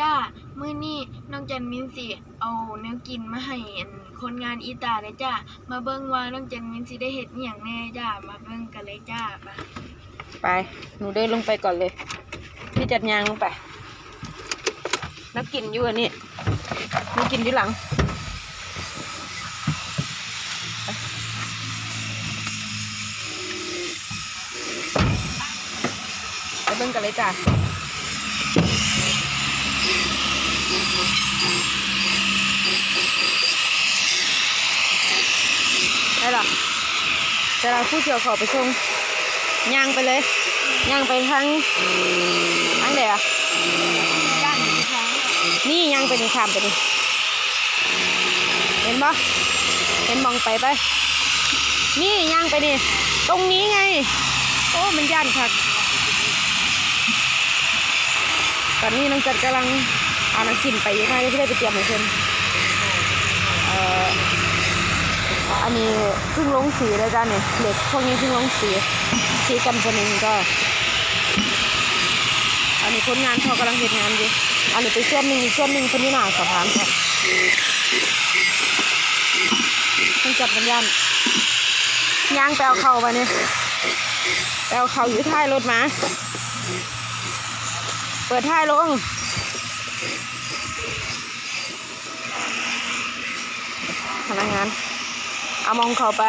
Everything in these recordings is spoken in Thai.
จ้า มื้อนี้น้องจันมินสิเอาแนวกินมาให้คนงานอีตาเลยจ้า มาเบิ่งว่าน้องจันมินสิได้เฮ็ดอิหยังแน่จ้า มาเบิ่งกันเลยจ้าไปไป หนูเดินลงไปก่อนเลย พี่จัดยางลงไป นักกินอยู่อันนี้นักกินอยู่หลัง ไปเบิ่งกันเลยจ้ะ ได้หรอจะเราพูดเกี่ยวขอไปชงย่างไปเลยย่างไปทางทางไหนอะจ้าหนึ่งครั้งนี่ย่างไปนี่ข้ามไปนี่เห็นปะเห็นมองไปไปนี่ย่างไปนี่ตรงนี้ไง โอ้มันย่านคักตอนนี้น้องจัดกำลังเอาน้ำกินไปยังไงที่ได้ไปเตรียมให้เพิ่นเอ่อ อันนี้เพิ่งลงสีแล้วจ้าเนี่ยเหล็กพวกนี้เพิ่งลงสีสีกันสนิมก็ อันนี้คนงานเขากำลังเห็นงานอยู่อันนี้เป็นส่วนหนึ่งอีกส่วนหนึ่งคนที่หนาสะพานค่ะต้องจับมันยันย่างไปเอาเข่าไปเนี่ยไปเอาเข่าอยู่ท้ายรถมาเปิดท้ายลงพนักงาน เอามองเขาไป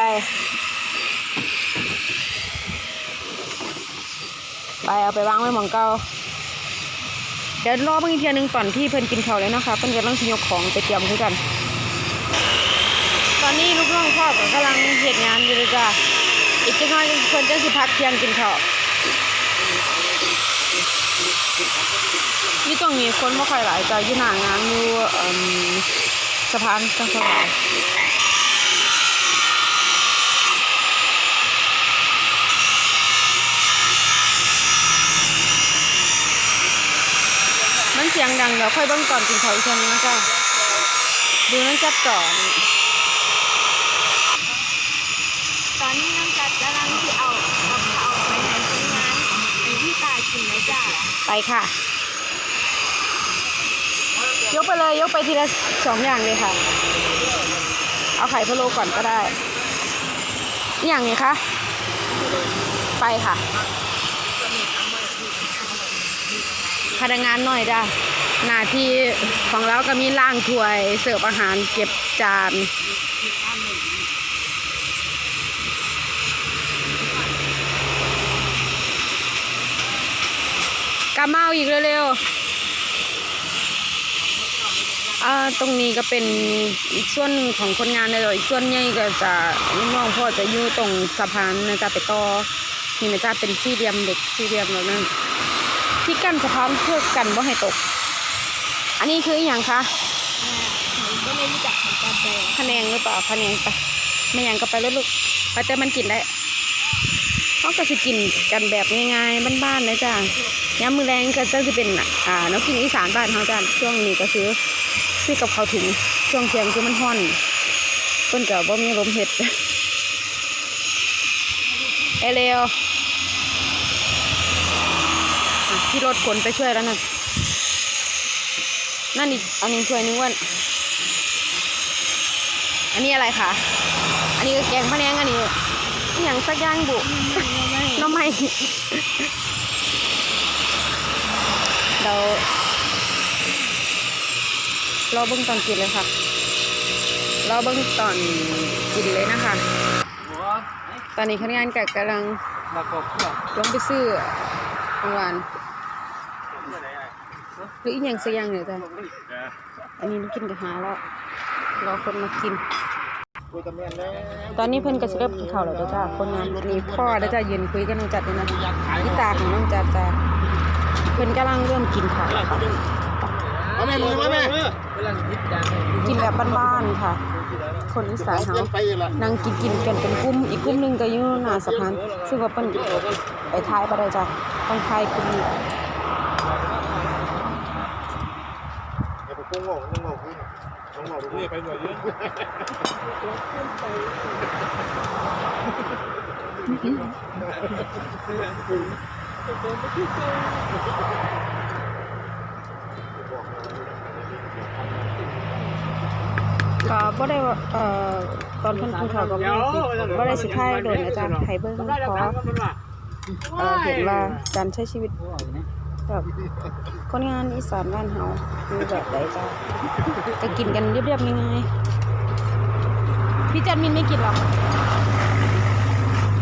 ไปเอาไปวางไว้มองเก่าเดี๋ยวรอเพิ่งอีกเทียนึงก่อนที่เพิ่นกินเขาแล้วนะคะเพิ่นกำลังสิยกของไปเตรียมคือกัน ตอนนี้ลูกน้องพ่อก็กำลังเหตุงานอยู่เลยจ้ะอีกจักหน่อยเพิ่นจะสิพักเที่ยงกินข้าวนี่ตรงนี้คนไม่ค่อยหลายจ้ะยู่หน้างานอยู่สะพานจังสวาังดังเดี๋ยวค่อยเบิ่งก่อนกินข้าอีกทีนึงนะจ๊ะดูนั่นจัดก่อน ตอนนี้น้องจัดกำลังสิเอาเอาเอาไปให้คนงานให้พี่ตากินเลยจ้าไปค่ะ ยกไปเลยยกไปทีละสองอย่างเลยค่ะ เอาไข่พะโล้ก่อนก็ได้ อย่างนี้คะ ไปค่ะ พนักงานหน่อยจ้ะหน้าที่ของเราก็มีล้างถ้วยเสิร์ฟอาหารเก็บจานกาเมาอีกเร็วๆตรงนี้ก็เป็นอีกส่วนหนึ่งของคนงานเลยอีกส่วนใหญ่ก็จะน้องพ่อจะอยู่ตรงสะพานนะจ๊ะไปต่อนี่นะจ๊ะเป็นสี่เหลี่ยมเด็กสี่เหลี่ยมแล้วนั่น ที่กั้นสะพานเพื่อกันบ่ให้ตก อันนี้คืออหย่างคะผมก็ไม่รู้จักของกาแฟพะแนงหรือเปล่าพะแนงไปไม่อย่างก็ไปแล้วลูกไปแต่มันกินได้เขาก็สิกินกันแบบง่ายๆบ้านๆนะจ๊ะยามมือแรงก็จะเป็นอ่าน้องกินอีสานบ้านเขาจ้ะช่วงนี้ก็ซื้อซื้อกับเขาถุงช่วงเที่ยงคือมันฮ้อนเพิ่นก็บ่มีลมเฮ็ดเอเลวอะ ที่รถขนไปช่วยแล้วนะนั่นอีกอันหนึงช่วยนึงอ้วันอันนี้อะไรคะอันนี้ก็แกงพะแนงอันนี้อย่างสักอย่างบุน้ำไม้เรารอเบิ้งตอนกินเลยค่ะเรอเบิ้งตอนกินเลยนะคะ ตอนนี้พนักงานกกำลังล้วก็เสื่องลงไปซื้อของหวาน รืออีกอย่างสักอย่างเนี่ยจ้ะอันนี้กินกับหาแล้วรอคนมากินคุยกับแม่แล้วตอนนี้เพิ่นก็สิเริ่มกินข้าวแล้วเด้อจ้าคนงานนี่พ่อเด้อจ้ายืนคุยกับน้องจัดเลยนะพี่ตาของน้องจัดจ้าเพิ่นกำลังเริ่มกินข้าวแล้วค่ะมาแม่มือมาแม่กินแบบบ้านๆค่ะ คนอีสานเฮาเงินไปอีกละนั่งกินกินกันเป็นกลุ่มอีกกลุ่มหนึงก็อยู่หน้าสะพานซึ่งว่าเพิ่นไปท้ายบ่ได้จ้าต้องท้ายกลุ่ม ต้องบอกต้องบอกพี่ต้องบอกดูนี่ไปหน่อยเยอะก็บ่ได้ว่าเอ่อตอนเพิ่นกินข้าวกับแม่สิบ่ได้สิท้ายโดยอาจารย์ไผเบิ่งขอเอ่อเห็นว่าการใช้ชีวิต แบบคนงานอีสานบ้านเฮาคือแบบใดจ้ะจะกินกันเรียบๆง่ายๆพี่จันมินไม่กินหรอ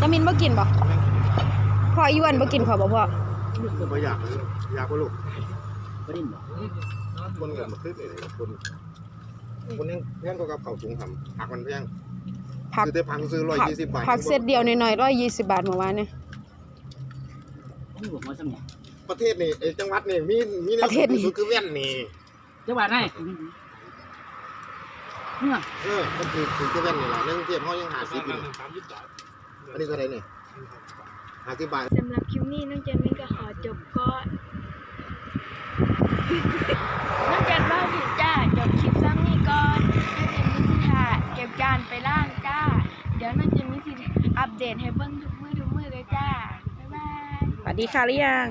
จันมินบ่กินบ่พ่ออีวันบ่กินข้าวบ่พ่อบ่อยากเลยอยากบ่ลูกคนเงินมาขึ้นเลยคนคนยังแพงกว่ากับข้าวถุงหำผักมันแพงผักคือแต่ผักซื้อผัก120บาทผักเซตเดียวหน่อยๆ120บาทเมื่อวานเนี่ย ประเทศนี่ไอ้จังหวัดนี่มีมีแวประเทศนี่สุดคือแว่นนี่จังหวัดไหนเนี่ยเออมันคือคือคือแว่นนี่ล่ะในกรุงเทพเฮายังหาสิบอยู่นี่อันนี้เท่าไหร่นี่50บาทสำหรับคลิปนี้น้องจันมินก็ขอจบก่อนน้องจันว่าผิดจ้าจบคลิปซ้ำนี้ก่อนน้องจันมินสิถ่าเก็บจานไปล่างจ้า เดี๋ยวน้องจันมินสิอัปเดตให้เบิ่งทุกมือทุกมือเลยจ้า บ๊ายบาย สวัสดีค่ะหรือยัง